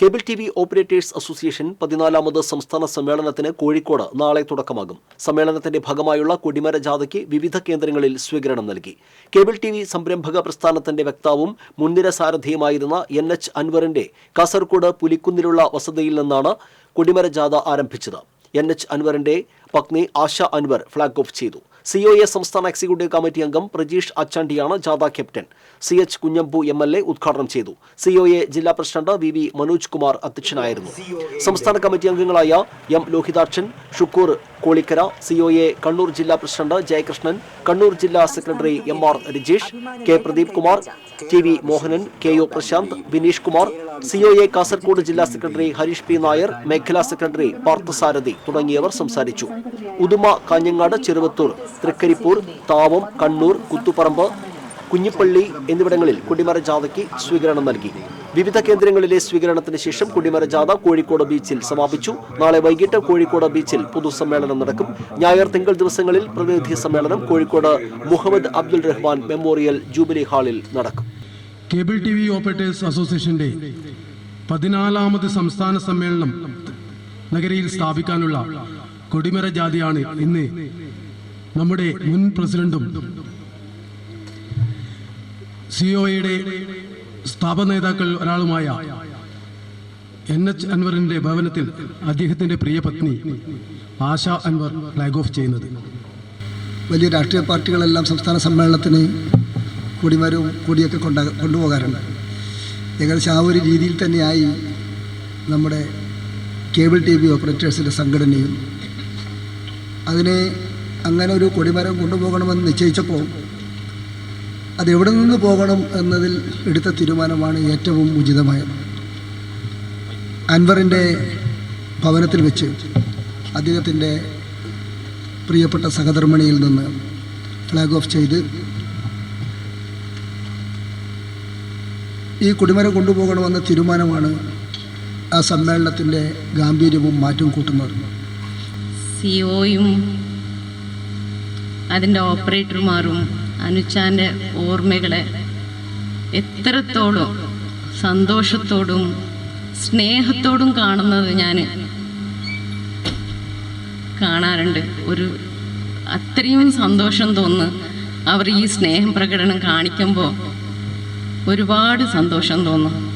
Cable T V operators association പതിനാലാമത് സംസ്ഥാന സമ്മേളനത്തിന് കോഴിക്കോട് നാളെ തുടക്കമാകും. സമ്മേളനത്തിന്റെ ഭാഗമായുള്ള കൊടിമര ജാഥയ്ക്ക് വിവിധ കേന്ദ്രങ്ങളിൽ സ്വീകരണം നൽകി. കേബിൾ ടി വി സംരംഭക പ്രസ്ഥാനത്തിന്റെ വക്താവും മുൻനിര സാരഥിയുമായിരുന്ന എൻ എച്ച് അൻവറിന്റെ കാസർഗോഡ് പുലിക്കുന്നിലുള്ള വസതിയിൽ നിന്നാണ് കൊടിമര ജാഥ ആരംഭിച്ചത്. എൻ എച്ച് അൻവറിന്റെ പത്നി ആശ അൻവർ ഫ്ളാഗ് ഓഫ് ചെയ്തു. സി ഒ എ സംസ്ഥാന എക്സിക്യൂട്ടീവ് കമ്മിറ്റി അംഗം പ്രജീഷ് അച്ചാണ്ടിയാണ് ജാഥ captain. C H Kunhambu M L A ഉദ്ഘാടനം ചെയ്തു. സി ഒ എ ജില്ലാ president V V Manoj Kumar അധ്യക്ഷനായിരുന്നു. സംസ്ഥാന കമ്മിറ്റി അംഗങ്ങളായ M Lohithakshan Shukoor Kolikkara C O A Kannur ജില്ലാ പ്രസിഡന്റ് ജയകൃഷ്ണൻ കണ്ണൂർ ജില്ലാ secretary M R Rajesh K Pradeep Kumar T V Mohanan K O Prasanth Vineesh Kumar C O A Kasaragod ജില്ലാ secretary Harish P. Nair മേഖലാ secretary Parthasarathy തുടങ്ങിയവർ സംസാരിച്ചു. ഉദുമ കാഞ്ഞങ്ങാട് ചെറുവത്തൂർ തൃക്കരിപ്പൂർ താവം കണ്ണൂർ കുത്തുപറമ്പ് കുഞ്ഞിപ്പള്ളി എന്നിവിടങ്ങളിൽ കുടിമര ജാഥയ്ക്ക് സ്വീകരണം നൽകി. വിവിധ കേന്ദ്രങ്ങളിലെ സ്വീകരണത്തിന് ശേഷം കുടിമര ജാഥ കോഴിക്കോട് ബീച്ചിൽ സമാപിച്ചു. നാളെ വൈകിട്ട് കോഴിക്കോട് ബീച്ചിൽ പൊതുസമ്മേളനം നടക്കും. ഞായർ തിങ്കൾ ദിവസങ്ങളിൽ പ്രതിനിധി സമ്മേളനം കോഴിക്കോട് മുഹമ്മദ് അബ്ദുൽ റഹ്മാൻ മെമ്മോറിയൽ ജൂബിലി ഹാളിൽ നടക്കും. കേബിൾ ടി വി ഓപ്പറേറ്റേഴ്സ് അസോസിയേഷന്റെ പതിനാലാമത് സംസ്ഥാന സമ്മേളനം നഗരിയിൽ സ്ഥാപിക്കാനുള്ള കൊടിമര ജാതിയാണ് ഇന്ന് നമ്മുടെ മുൻ പ്രസിഡന്റും സിഒയുടെ സ്ഥാപന നേതാക്കൾ ഒരാളുമായ എൻ എച്ച് അൻവറിന്റെ ഭവനത്തിൽ അദ്ദേഹത്തിന്റെ പ്രിയ പത്നി ആശ അൻവർ ഫ്ലാഗ് ഓഫ് ചെയ്യുന്നത്. വലിയ രാഷ്ട്രീയ പാർട്ടികളെല്ലാം സംസ്ഥാന സമ്മേളനത്തിന് കൊടിമരവും കൊടിയൊക്കെ കൊണ്ട കൊണ്ടുപോകാറുണ്ട്. ഏകദേശം ആ ഒരു രീതിയിൽ തന്നെയായി നമ്മുടെ കേബിൾ ടി വി ഓപ്പറേറ്റേഴ്സിന്റെ സംഘടനയും അതിനെ അങ്ങനെ ഒരു കൊടിമരം കൊണ്ടുപോകണമെന്ന് നിശ്ചയിച്ചപ്പോൾ അതെവിടെ നിന്ന് പോകണം എന്നതിൽ എടുത്ത തീരുമാനമാണ് ഏറ്റവും ഉചിതമായത്. അൻവറിന്റെ ഭവനത്തിൽ വെച്ച് അദ്ദേഹത്തിന്റെ പ്രിയപ്പെട്ട സഹധർമ്മിണിയിൽ നിന്ന് ഫ്ലാഗ് ഓഫ് ചെയ്ത് ഈ കുടിമരം കൊണ്ടുപോകണമെന്ന തീരുമാനമാണ് ആ സമ്മേളനത്തിന്റെ ഗാംഭീര്യവും മാറ്റവും കൂട്ടുന്നത് സിഒയും അതിന്റെ ഓപ്പറേറ്റർമാരും അനുച്ചാന്റെ ഓർമ്മകളെ എത്രത്തോളം സന്തോഷത്തോടും സ്നേഹത്തോടും കാണുന്നത് ഞാൻ കാണാറുണ്ട്. ഒരു അത്രയും സന്തോഷം തോന്നുന്നു. അവർ ഈ സ്നേഹം പ്രകടനം കാണിക്കുമ്പോൾ ഒരുപാട് സന്തോഷം തോന്നും.